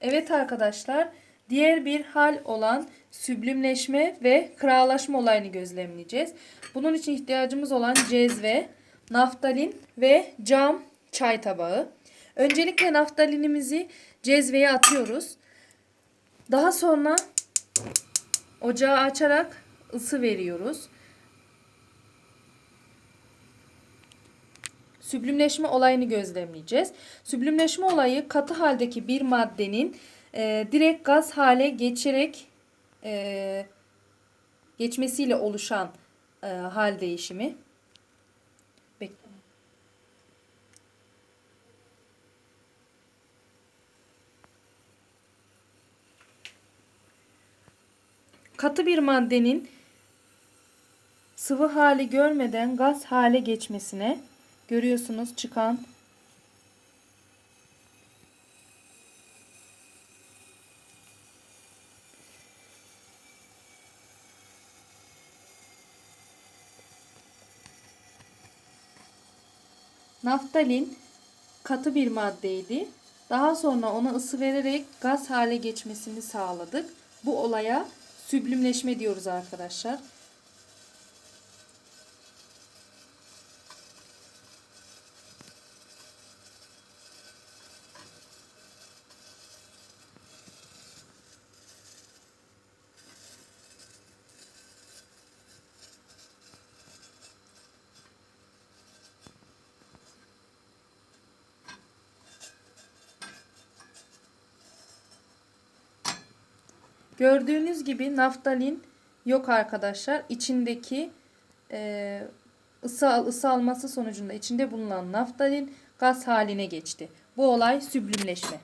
Evet arkadaşlar, diğer bir hal olan süblimleşme ve kıralaşma olayını gözlemleyeceğiz. Bunun için ihtiyacımız olan cezve, naftalin ve cam çay tabağı. Öncelikle naftalinimizi cezveye atıyoruz. Daha sonra ocağı açarak ısı veriyoruz. Süblimleşme olayını gözlemleyeceğiz. Süblimleşme olayı katı haldeki bir maddenin e, direkt gaz hale geçerek e, geçmesiyle oluşan e, hal değişimi. Katı bir maddenin sıvı hali görmeden gaz hale geçmesine görüyorsunuz çıkan Naftalin katı bir maddeydi. Daha sonra ona ısı vererek gaz hale geçmesini sağladık. Bu olaya süblimleşme diyoruz arkadaşlar. Gördüğünüz gibi naftalin yok arkadaşlar. İçindeki e, ısı, ısı alması sonucunda içinde bulunan naftalin gaz haline geçti. Bu olay süblimleşme.